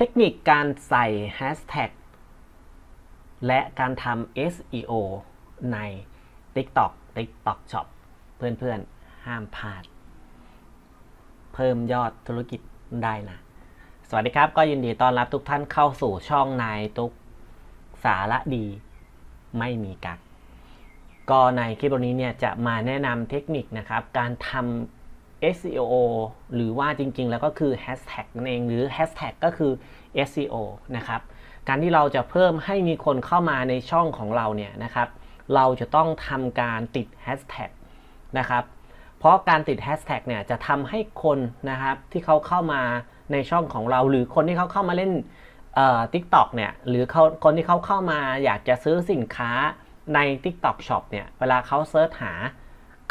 เทคนิคการใส่แฮชแท็กและการทำ SEO ใน TikTok TikTok Shop เพื่อนๆ ห้ามพลาด เพิ่มยอดธุรกิจได้นะ สวัสดีครับ ก็ยินดีต้อนรับทุกท่านเข้าสู่ช่องนายตุกสาระดีไม่มีกักก็ในคลิปวันนี้เนี่ยจะมาแนะนำเทคนิคนะครับ การทำ SEO หรือว่าจริงๆ แล้วก็คือ Hashtag นั่นเองหรือ Hashtag ก็คือ SEO นะครับการที่เราจะเพิ่มให้มีคนเข้ามาในช่องของเราเนี่ยนะครับเราจะต้องทำการติด Hashtag นะครับเพราะการติด Hashtag เนี่ยจะทำให้คนนะครับที่เขาเข้ามาในช่องของเรา หรือคนที่เขาเข้ามาเล่นทิกตอกเนี่ยหรือเขาคนที่เขาเข้ามาอยากจะซื้อสินค้าใน TikTok Shop เนี่ยเวลาเขาเซิร์ชหา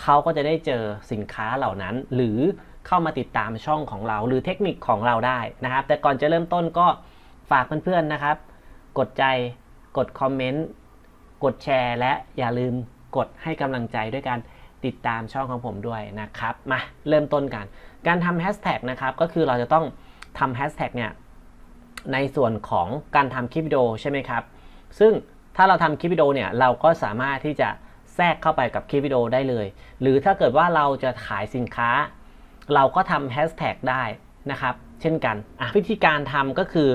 เขาก็จะได้เจอสินค้าเหล่านั้น หรือเข้ามาติดตามช่องของเรา หรือเทคนิคของเราได้นะครับ แต่ก่อนจะเริ่มต้นก็ฝากเพื่อนๆนะครับ กดใจกดคอมเมนต์กดแชร์ และอย่าลืมกดให้กำลังใจด้วยการติดตามช่องของผมด้วยนะครับ มาเริ่มต้นกัน การทำแฮชแท็กนะครับ ก็คือเราจะต้องทำแฮชแท็กเนี่ยในส่วนของการทำคลิปวิดีโอใช่ไหมครับ ซึ่งถ้าเราทำคลิปวิดีโอเนี่ยเราก็สามารถที่จะ แทรกเข้าไปกับคลิปวิดีโอได้เลย หรือถ้าเกิดว่าเราจะขายสินค้า เราก็ทำแฮชแท็กได้นะครับ เช่นกันวิธีการทำก็คือ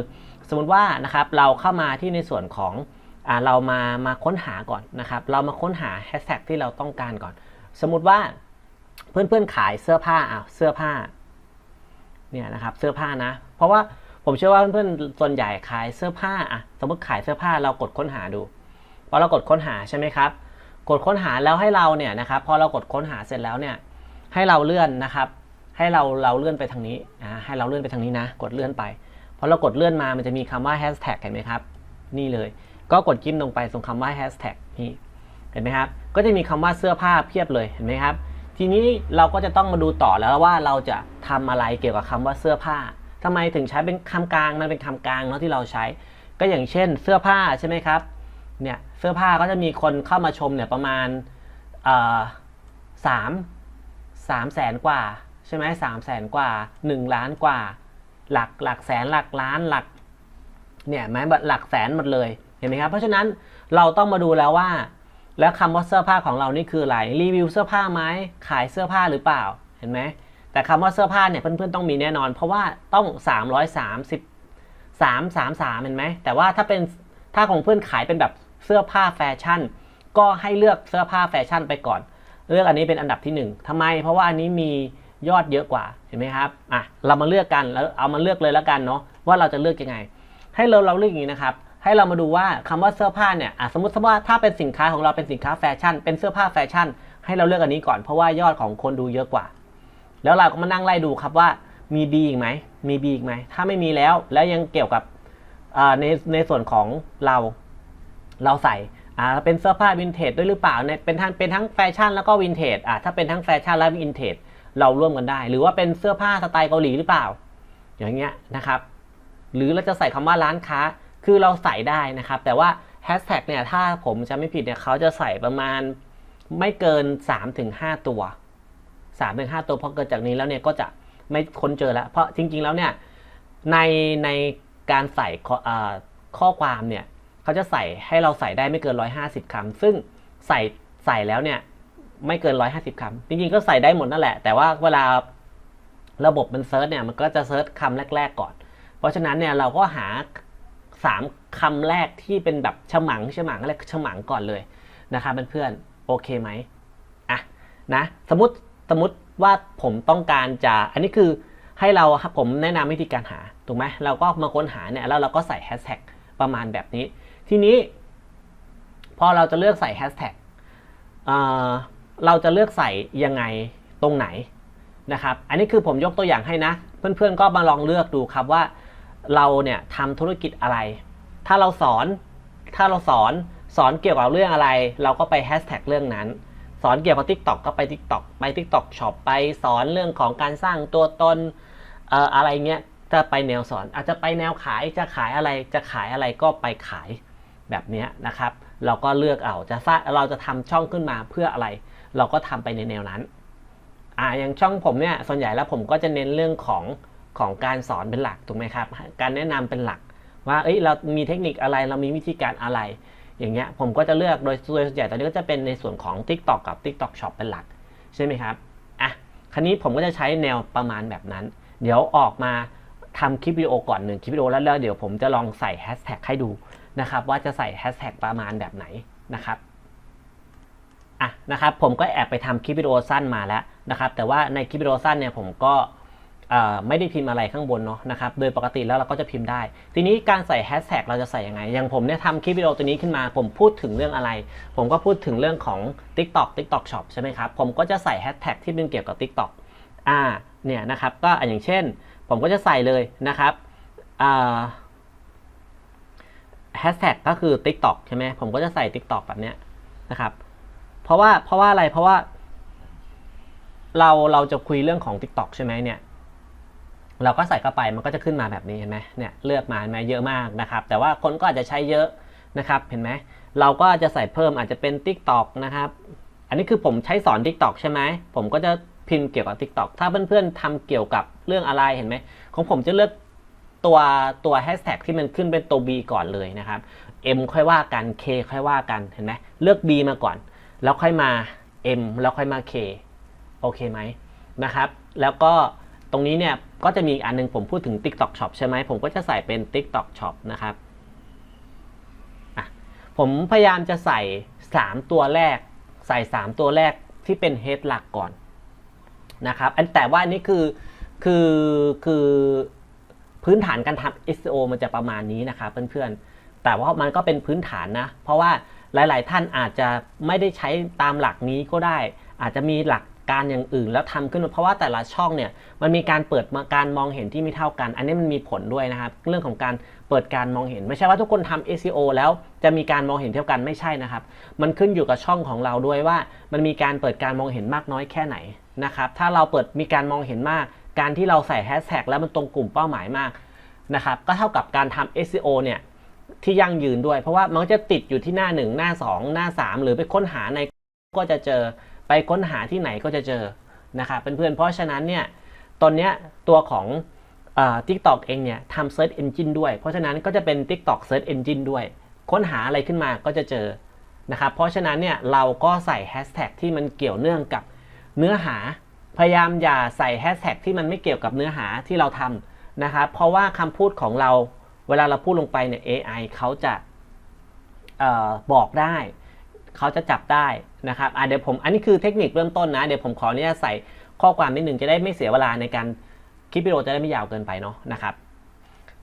สมมติว่านะครับเราเข้ามาที่ในส่วนของอเรามามาค้นหาก่อนนะครับ เรามาค้นหาแฮชแท็กที่เราต้องการก่อน สมมุติว่าเพื่อนๆขายเสื้อผ้าอะเสื้อผ้าเนี่ยนะครับเสื้อผ้านะ เพราะว่าผมเชื่อว่าเพื่อนๆส่วนใหญ่ขายเสื้อผ้าอะสมมติขายเสื้อผ้าเรากดค้นหาดูพอเรากดค้นหาใช่ไหมครับ กดค้นหาแล้วให้เราเนี่ยนะครับพอเรากดค้นหาเสร็จแล้วเนี่ยให้เราเลื่อนนะครับ ให้เราเราเลื่อนไปทางนี้อ่าให้เราเลื่อนไปทางนี้นะ กดเลื่อนไปพอเรากดเลื่อนมามันจะมีคำว่าแฮชแท็กเห็นไหมครับ นี่เลย ก็กดจิ้มลงไปตรงคำว่าแฮชแท็กนี่เห็นไหมครับ ก็จะมีคำว่าเสื้อผ้าเพียบเลยเห็นไหมครับ ทีนี้เราก็จะต้องมาดูต่อแล้วว่าเราจะทำอะไรเกี่ยวกับคำว่าเสื้อผ้าทำไมถึงใช้เป็นคำกลางมันเป็นคำกลางเนาะที่เราใช้ ก็อย่างเช่น เสื้อผ้าใช่ไหมครับ เนี่ยเสื้อผ้าก็จะมีคนเข้ามาชมเนี่ยประมาณสามสามแสนกว่าใช่ไหมสามแสนกว่าหนึ่งล้านกว่า หลักหลักแสนหลักล้านหลักเนี่ยแม้หลักแสนหมดเลยเห็นไหมครับ เพราะฉะนั้นเราต้องมาดูแล้วว่า แล้วคำว่าเสื้อผ้าของเรานี่คืออะไรรีวิวเสื้อผ้าไหมขายเสื้อผ้าหรือเปล่าเห็นไหมแต่คำว่าเสื้อผ้าเนี่ยเพื่อนๆต้องมีแน่นอน เพราะว่าต้อง 330 333เห็นไหมแต่ว่าถ้าเป็นถ้าของเพื่อนขายเป็นแบบ เสื้อผ้าแฟชั่น ก็ให้เลือกเสื้อผ้าแฟชั่นไปก่อน เลือกอันนี้เป็นอันดับที่ 1ทำไม เพราะว่าอันนี้มียอดเยอะกว่าเห็นไหมครับอะเรามาเลือกกันแล้วเอามาเลือกเลยแล้วกันเนาะว่าเราจะเลือกยังไง ให้เราเราเลือกอย่างนี้นะครับให้เรามาดูว่าคำว่าเสื้อผ้าเนี่ยอะสมมติว่าถ้าเป็นสินค้าของเราเป็นสินค้าแฟชั่น เป็นเสื้อผ้าแฟชั่น ให้เราเลือกอันนี้ก่อนเพราะว่ายอดของคนดูเยอะกว่า แล้วเราก็มานั่งไล่ดูครับว่ามีบีอีกไหมมีบีอีกไหมถ้าไม่มีแล้วแล้วยังเกี่ยวกับในในส่วนของเรา เราใส่อ่าเป็นเสื้อผ้าวินเทจด้วยหรือเปล่าเนี่ยเป็นทั้งเป็นทั้งแฟชั่นแล้วก็วินเทจอ่าถ้าเป็นทั้งแฟชั่นและวินเทจเราร่วมกันได้ หรือว่าเป็นเสื้อผ้าสไตล์เกาหลีหรือเปล่า อย่างเงี้ยนะครับ หรือเราจะใส่คำว่าร้านค้าคือเราใส่ได้นะครับ แต่ว่าแฮชแท็กเนี่ยถ้าผมจะไม่ผิดเนี่ยเขาจะใส่ประมาณไม่เกิน 3-5 ตัว 3-5 ตัวพอเกิดจากนี้แล้วเนี่ยก็จะไม่ค้นเจอแล้ว เพราะจริง ๆ แล้วเนี่ยในในการใส่ข้อความเนี่ย เขาจะใส่ให้เราใส่ได้ไม่เกิน 150คำซึ่งใส่ใส่แล้วเนี่ยไม่เกิน 150คำจริงๆก็ใส่ได้หมดนั่นแหละ แต่ว่าเวลาระบบมันเซิร์ชเนี่ยมันก็จะเซิร์ชคำแรก ๆ ก่อน เพราะฉะนั้นเนี่ยเราก็หา 3คำแรกที่เป็นแบบฉมังฉมังอะไรฉมังก่อนเลยนะครับเพื่อนๆโอเคไหมอะนะสมมติสมมติว่าผมต้องการจะอันนี้คือให้เราผมแนะนำวิธีการหาถูกไหมเราก็มาค้นหาเนี่ยแล้วเราก็ใส่แฮชแท็กประมาณแบบนี้ ทีนี้ พอเราจะเลือกใส่แฮชแท็กเราจะเลือกใส่ยังไงตรงไหนนะครับ อันนี้คือผมยกตัวอย่างให้นะ เพื่อนๆก็มาลองเลือกดูครับว่าเราเนี่ยทำธุรกิจอะไร ถ้าเราสอน ถ้าเราสอนสอนเกี่ยวกับเรื่องอะไร เราก็ไปแฮชแท็กเรื่องนั้น สอนเกี่ยวกับ TikTok ก็ไป TikTok ไป TikTok Shop ไปสอนเรื่องของการสร้างตัวตนออะไรเงี้ยจะไปแนวสอนอาจจะไปแนวขายจะขายอะไรจะขายอะไรก็ไปขาย แบบนี้นะครับ เราก็เลือกเอาจะสร้างเราจะทำช่องขึ้นมาเพื่ออะไร เราก็ทำไปในแนวนั้นอ่าอย่างช่องผมเนี่ยส่วนใหญ่แล้วผมก็จะเน้นเรื่องของของการสอนเป็นหลักถูกไหมครับ การแนะนำเป็นหลัก ว่าเอ้ยเรามีเทคนิคอะไรเรามีวิธีการอะไร อย่างเงี้ยผมก็จะเลือกโดยโดยส่วนใหญ่ตอนนี้ก็จะเป็นในส่วนของ TikTok กับ TikTok Shop เป็นหลักใช่ไหมครับอะคราวนี้ผมก็จะใช้แนวประมาณแบบนั้น เดี๋ยวออกมาทำคลิปวิดีโอก่อนหนึ่งคลิปวิดีโอแล้วเดี๋ยวผมจะลองใส่แฮชแท็กให้ดู นะครับว่าจะใส่แฮชแท็กประมาณแบบไหนนะครับอะนะครับผมก็แอบไปทำคลิปวิดีโอสั้นมาแล้วนะครับแต่ว่าในคลิปวิดีโอสั้นเนี่ยผมก็ไม่ได้พิมพ์อะไรข้างบนเนาะนะครับ โดยปกติแล้วเราก็จะพิมพ์ได้ ทีนี้การใส่แฮชแท็กเราจะใส่ยังไง อย่างผมเนี่ยทำคลิปวิดีโอตัวนี้ขึ้นมา ผมพูดถึงเรื่องอะไร ผมก็พูดถึงเรื่องของ TikTok TikTok Shop ใช่ไหมครับ ผมก็จะใส่แฮชแท็กที่เป็นเกี่ยวกับ TikTok อ่า เนี่ยนะครับ ก็อย่างเช่น ผมก็จะใส่เลยนะครับอ่า แฮชแท็กก็คือ TikTok ใช่ไหมผมก็จะใส่ TikTok แบบเนี้ยนะครับ เพราะว่าเพราะว่าอะไรเพราะว่า เราเราจะคุยเรื่องของ TikTok ใช่ไหมเนี่ย เราก็ใส่เข้าไปมันก็จะขึ้นมาแบบนี้เห็นไหมเนี่ยเลือกมาเห็นไหมเยอะมากนะครับ แต่ว่าคนก็อาจจะใช้เยอะนะครับ เห็นไหมเราก็จะใส่เพิ่มอาจจะเป็น TikTok นะครับ อันนี้คือผมใช้สอน TikTok ใช่ไหมผมก็จะพิมพ์เกี่ยวกับ TikTok ถ้าเพื่อนๆทำเกี่ยวกับเรื่องอะไรเห็นไหมของผมจะเลือก ตัวตัวแฮชแท็กที่มันขึ้นเป็นตัว B ก่อนเลยนะครับ M ค่อยว่ากัน K ค่อยว่ากันเห็นไหมเลือก B มาก่อน แล้วค่อยมา M แล้วค่อยมา K โอเคไหมนะครับ แล้วก็ตรงนี้เนี่ยก็จะมีอีกอันหนึงผมพูดถึง TikTok Shop ใช่ไหมผมก็จะใส่เป็น TikTok Shop นะครับผมพยายามจะใส่ 3 ตัวแรก ใส่ 3 ตัวแรกที่เป็น head หลักก่อนนะครับ อันแต่ว่านนี้คือคือคือ พื้นฐานการทำ SEO มันจะประมาณนี้นะครับเพื่อนๆ แต่ว่ามันก็เป็นพื้นฐานนะ เพราะว่าหลาย ๆ ท่านอาจจะไม่ได้ใช้ตามหลักนี้ก็ได้ อาจจะมีหลักการอย่างอื่นแล้วทำขึ้นมาเพราะว่าแต่ละช่องเนี่ยมันมีการเปิดมาการมองเห็นที่ไม่เท่ากัน อันนี้มันมีผลด้วยนะครับ เรื่องของการเปิดการมองเห็น ไม่ใช่ว่าทุกคนทำ SEO แล้วจะมีการมองเห็นเท่ากันไม่ใช่นะครับ มันขึ้นอยู่กับช่องของเราด้วยว่า มันมีการเปิดการมองเห็นมากน้อยแค่ไหนนะครับถ้าเราเปิดมีการมองเห็นมาก การที่เราใส่แฮชแท็กแล้วมันตรงกลุ่มเป้าหมายมากนะครับก็เท่ากับการทำ SEO เนี่ยที่ยั่งยืนด้วย เพราะว่ามันก็จะติดอยู่ที่หน้า 1 หน้า 2 หน้า 3 หรือไปค้นหาในก็จะเจอไปค้นหาที่ไหนก็จะเจอนะครับเพื่อนๆเพราะฉะนั้นเนี่ยตอนเนี้ยตัวของทิกตอกเองเนี่ยทำ Search Engine ด้วย เพราะฉะนั้นก็จะเป็น TikTok Search Engine ด้วย ค้นหาอะไรขึ้นมาก็จะเจอนะครับเพราะฉะนั้นเนี่ยเราก็ใส่แฮชแท็กที่มันเกี่ยวเนื่องกับเนื้อหา พยายามอย่าใส่แฮชแท็กที่มันไม่เกี่ยวกับเนื้อหาที่เราทำนะครับ เพราะว่าคำพูดของเราเวลาเราพูดลงไปเนี่ย AI เขาจะออบอกได้ เขาจะจับได้นะครับเดี๋ยวผมอันนี้คือเทคนิคเริ่มต้นนะ เดี๋ยวผมขออนุญาตใส่ข้อความนิดหนึ่งจะได้ไม่เสียเวลาในการคลิปวิดีโอจะได้ไม่ยาวเกินไปเนาะนะครับ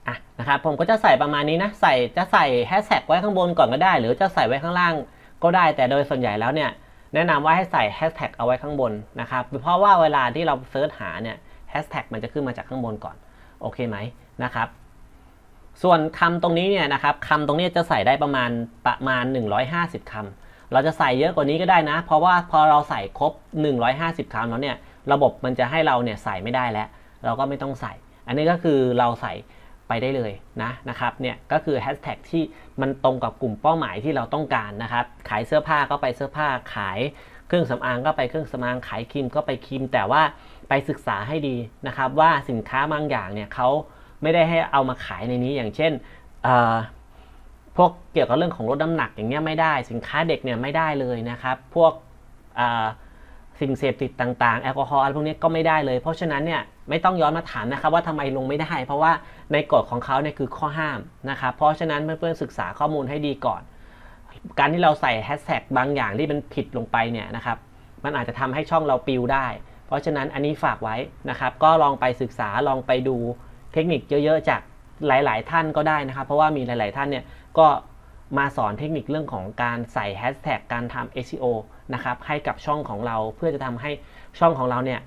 อะนะครับผมก็จะใส่ประมาณนี้นะใส่จะใส่แฮชแท็กไว้ข้างบนก่อนก็ได้ หรือจะใส่ไว้ข้างล่างก็ได้แต่โดยส่วนใหญ่แล้วเนี่ย แนะนำว่าให้ใส่แฮชแท็กเอาไว้ข้างบนนะครับ เพราะว่าเวลาที่เราเซิร์ชหาเนี่ยแฮชแท็กมันจะขึ้นมาจากข้างบนก่อน โอเคไหมนะครับ ส่วนคำตรงนี้เนี่ยนะครับคำตรงนี้จะใส่ได้ประมาณประมาณ 150คำเราจะใส่เยอะกว่านี้ก็ได้นะ เพราะว่าพอเราใส่ครบ 150คำแล้วเนี่ย ระบบมันจะให้เราเนี่ยใส่ไม่ได้แล้ว เราก็ไม่ต้องใส่ อันนี้ก็คือเราใส่ ไปได้เลยนะนะครับเนี่ยก็คือแฮชแท็กที่มันตรงกับกลุ่มเป้าหมายที่เราต้องการนะครับ ขายเสื้อผ้าก็ไปเสื้อผ้าขายเครื่องสำอางก็ไปเครื่องสำอางขายครีมก็ไปครีม แต่ว่าไปศึกษาให้ดีนะครับ ว่าสินค้าบางอย่างเนี่ยเขาไม่ได้ให้เอามาขายในนี้อย่างเช่นพวกเกี่ยวกับเรื่องของลดน้ำหนักอย่างเงี้ยไม่ได้ สินค้าเด็กเนี่ยไม่ได้เลยนะครับ พวกสิ่งเสพติดต่างๆ แอลกอฮอล์อะไรพวกนี้ก็ไม่ได้เลย เพราะฉะนั้นเนี่ย ไม่ต้องย้อนมาถามนะครับว่าทำไมลงไม่ได้ เพราะว่าในกฎของเขาเนี่ยคือข้อห้ามนะครับเพราะฉะนั้นเพื่อนๆศึกษาข้อมูลให้ดีก่อน การที่เราใส่แฮชแท็กบางอย่างที่มันผิดลงไปเนี่ยนะครับมันอาจจะทำให้ช่องเราปิวได้ เพราะฉะนั้นอันนี้ฝากไว้นะครับก็ลองไปศึกษาลองไปดูเทคนิคเยอะๆ จากหลาย ๆ ท่านก็ได้นะครับ เพราะว่ามีหลาย ๆ ท่านเนี่ยก็มาสอนเทคนิคเรื่องของการใส่แฮชแท็กการทำ SEO นะครับให้กับช่องของเราเพื่อจะทำให้ช่องของเราเนี่ย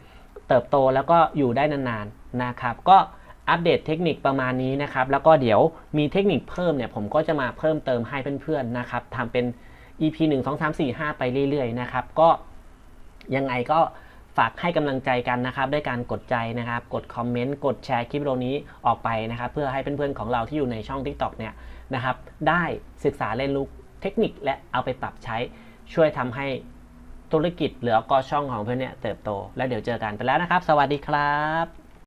เติบโตแล้วก็อยู่ได้นานๆนะครับ ก็อัปเดตเทคนิคประมาณนี้นะครับ แล้วก็เดี๋ยวมีเทคนิคเพิ่มเนี่ยผมก็จะมาเพิ่มเติมให้เพื่อนๆนะครับทำเป็น EP 1 2 3 4 5 ไปเรื่อยๆนะครับ ก็ยังไงก็ฝากให้กำลังใจกันนะครับ ด้วยการกดใจนะครับ กดคอมเมนต์ กดแชร์คลิปวิดีโอนี้ออกไปนะครับ เพื่อให้เพื่อนๆของเราที่อยู่ในช่อง TikTok เนี่ยนะครับ ได้ศึกษาเรียนรู้เทคนิคและเอาไปปรับใช้ช่วยทำให้ ธุรกิจหรือกอช่องของเพื่อนเนี่ยเติบโต และเดี๋ยวเจอกันไปแล้วนะครับ สวัสดีครับ